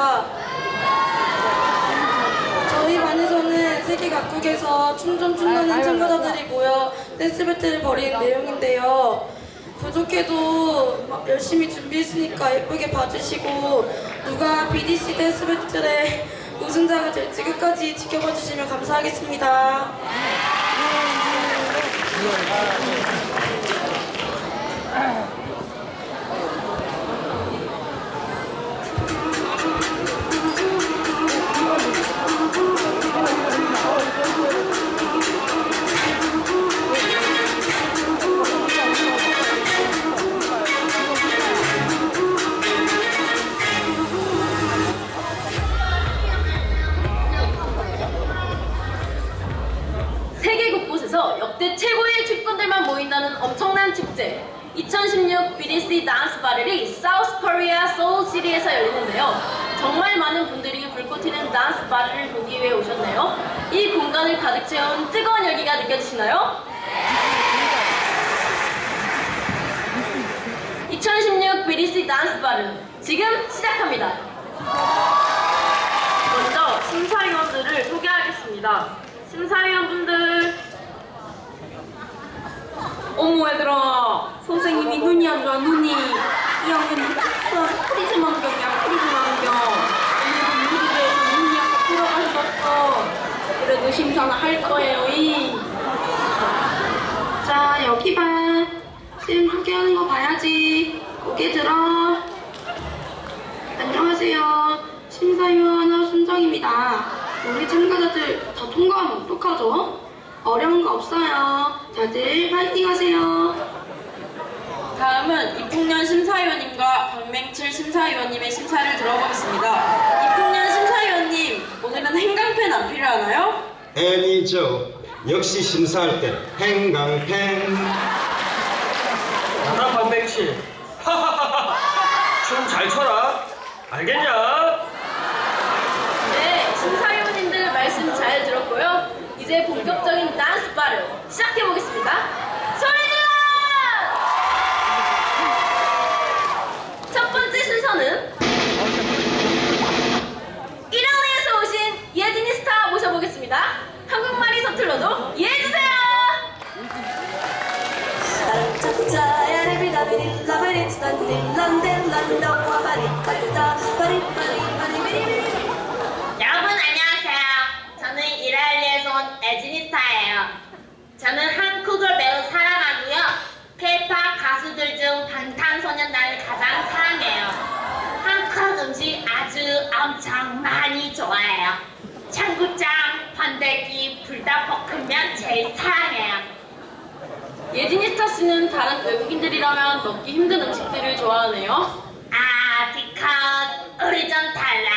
반갑습니다. 저희 반에서는 세계 각국에서 춤좀 춘다는 참가자들이 모여 댄스 배틀을 벌인 내용인데요. 부족해도 열심히 준비했으니까 예쁘게 봐주시고 누가 BDC 댄스 배틀의 우승자가 될지 끝까지 지켜봐 주시면 감사하겠습니다. 네. 시티에서 열리는데요 정말 많은 분들이 불꽃 튀는 댄스 바틀을 보기 위해 오셨네요 이 공간을 가득 채운 뜨거운 열기가 느껴지시나요? 2016 BDC 댄스 바틀 지금 시작합니다 먼저 심사위원들을 소개하겠습니다. 심사위원분들. 어머 얘들아 선생님이 눈이 안 좋아 눈이 2학년 프리즘 안경이야 프리즘 안경 오늘도 무리대에서 눈이 약간 들어가셨어 그래도 심사는 할 거예요 이. 자 여기 봐. 쌤 소개하는 거 봐야지. 고개 들어. 안녕하세요. 심사위원 하순정입니다. 우리 참가자들 다 통과하면 어떡하죠? 어려운 거 없어요. 다들 파이팅 하세요. 다음은 이풍년 심사위원님과 박맹칠 심사위원님의 심사를 들어보겠습니다. 이풍년 심사위원님, 오늘은 행강펜 안 필요하나요? 애니죠. 역시 심사할 때 행강팽. 나나 박맹치 춤 잘 춰라 알겠냐? 네, 심사위원님들 말씀 잘 들었고요. 이제 본격적인 댄스 바를 시작해 보겠습니다. 소리 질러! 첫 번째 순서는 소년단을 가장 사랑해요. 한국 음식 아주 엄청 많이 좋아해요. 청국장, 번데기, 불닭볶음면 제일 사랑해요. 예진이 스타 씨는 다른 외국인들이라면 먹기 힘든 음식들을 좋아하네요. 아, because 우리 좀 달라.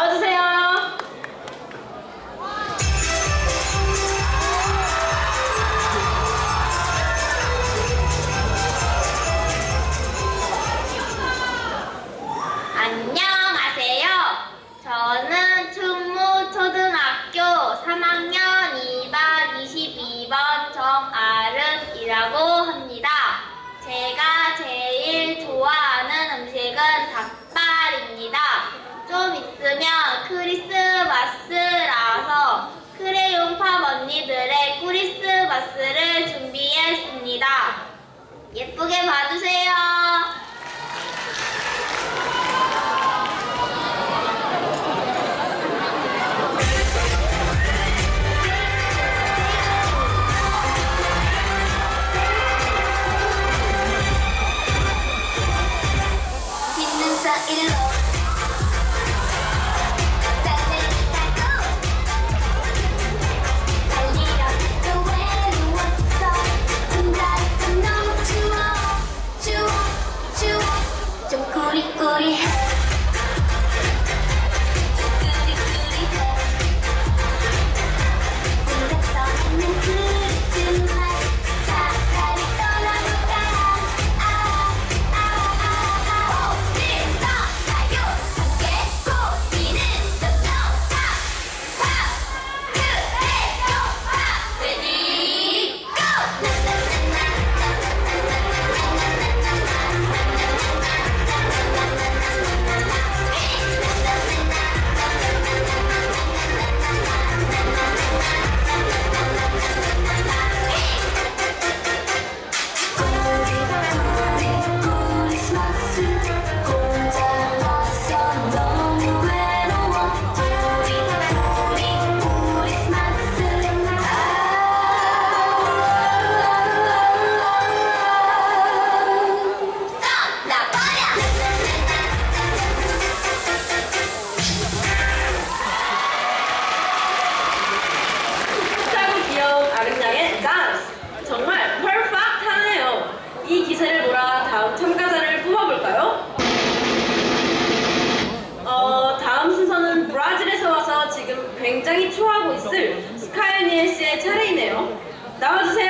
나와주세요. 예쁘게 봐주세요. 咱们之前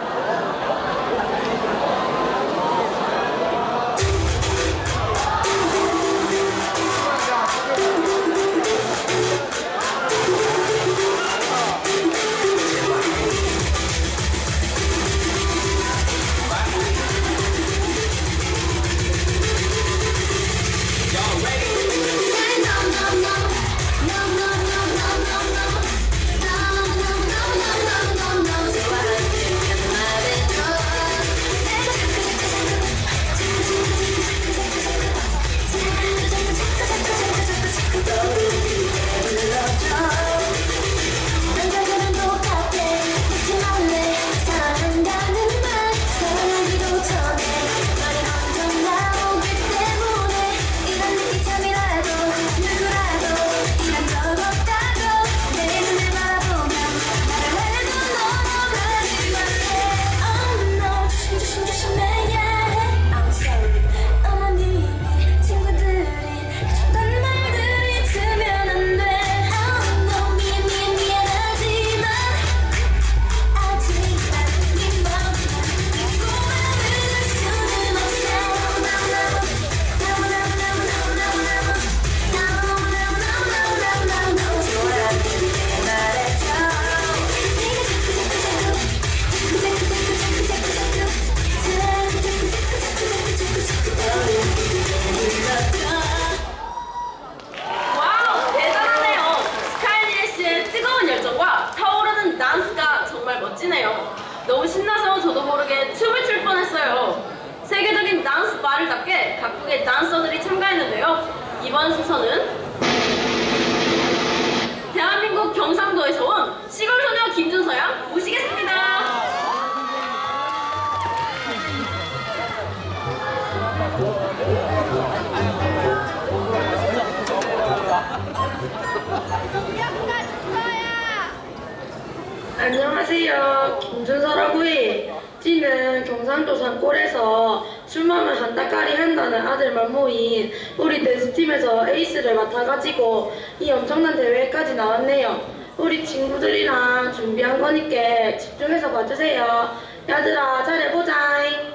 안녕하세요. 김준서라고 해. 찌는 경상도 산골에서 춤만을 한다까리 한다는 아들 만 모인 우리 댄스팀에서 에이스를 맡아가지고 이 엄청난 대회까지 나왔네요. 우리 친구들이랑 준비한 거니까 집중해서 봐주세요. 야들아 잘해보자.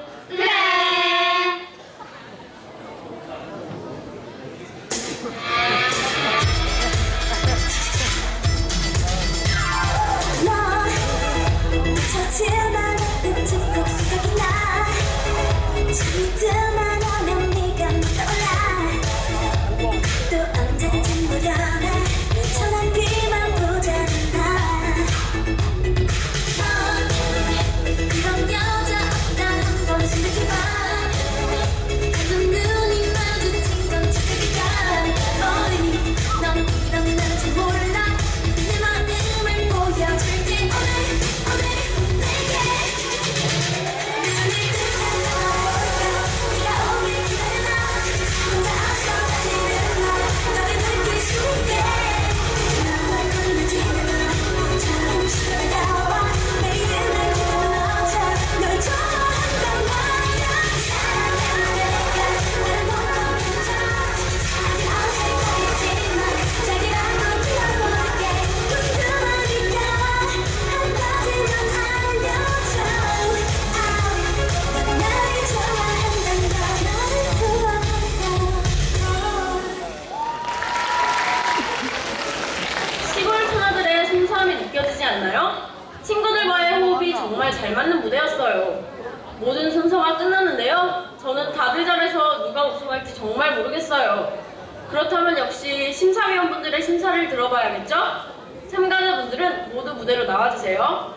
그렇다면 역시 심사위원분들의 심사를 들어봐야겠죠? 참가자분들은 모두 무대로 나와주세요.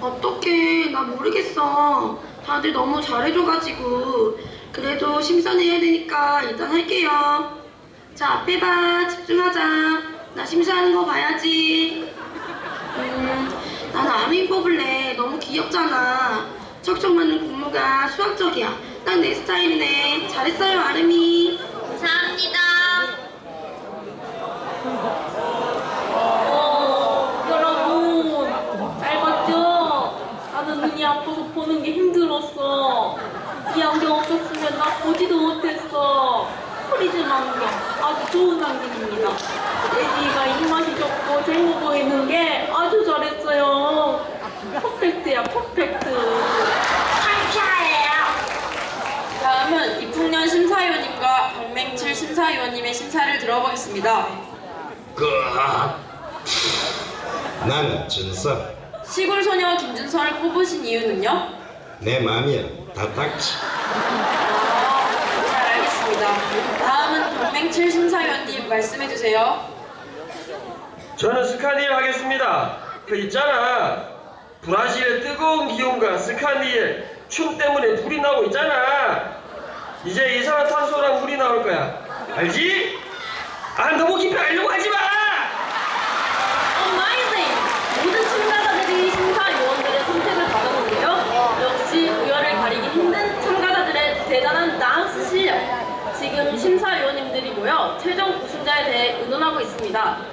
어떡해. 나 모르겠어. 다들 너무 잘해줘가지고. 그래도 심사해야 되니까 일단 할게요. 자 앞에 봐. 집중하자. 나 심사하는 거 봐야지. 음 난 아민 뽑을래 너무 귀엽잖아. 척척 맞는 군무가 수학적이야 딱 내 스타일이네 잘했어요 아름이 감사합니다. 어, 여러분, 잘 봤죠? 나는 눈이 아파서 보는 게 힘들었어. 이 안경 없었으면 나 보지도 못했어. 프리즘 안경, 아주 좋은 안경입니다. 애기가 입맛이 좋고 젊어 보이는 게 아주 잘했어요. 퍼펙트야, 퍼펙트. 감사해요. 다음은 이풍년 심사위원님과 박맹칠 심사위원님의 심사를 들어보겠습니다. 끄악. 난 준서. 시골 소녀 김준서를 뽑으신 이유는요? 내 마음이야. 다 딱지. 아, 잘 알겠습니다. 다음은 박맹칠 심사위원님 말씀해 주세요. 저는 스카니엘 하겠습니다. 그 있잖아. 브라질의 뜨거운 기온과 스카니엘 춤 때문에 불이 나고 있잖아. 이제 이산화탄소랑 물이 나올 거야. 알지? 아 너무 깊이 알려고 하지 마. 어마이징! 모든 참가자들이 심사위원들의 선택을 받았는데요. 역시 우열을 가리기 힘든 참가자들의 대단한 댄스 실력. 지금 심사위원님들이 모여 최종 우승자에 대해 의논하고 있습니다.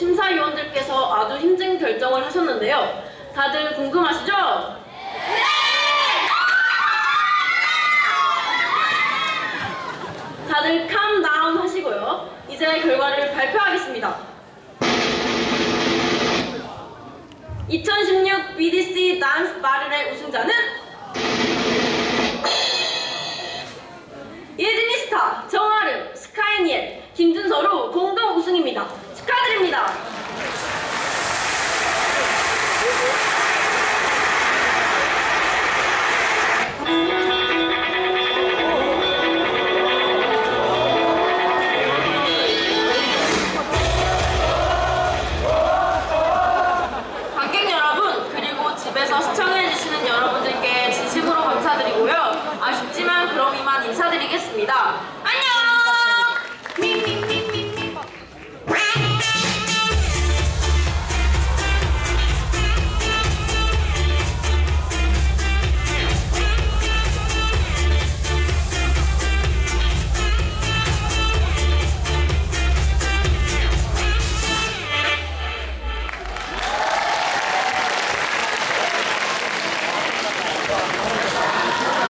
심사위원들께서 아주 힘든 결정을 하셨는데요. 다들 궁금하시죠? 다들 캄다운 하시고요. 이제 결과를 발표하겠습니다. 2016 BDC 댄스 바틀의 우승자는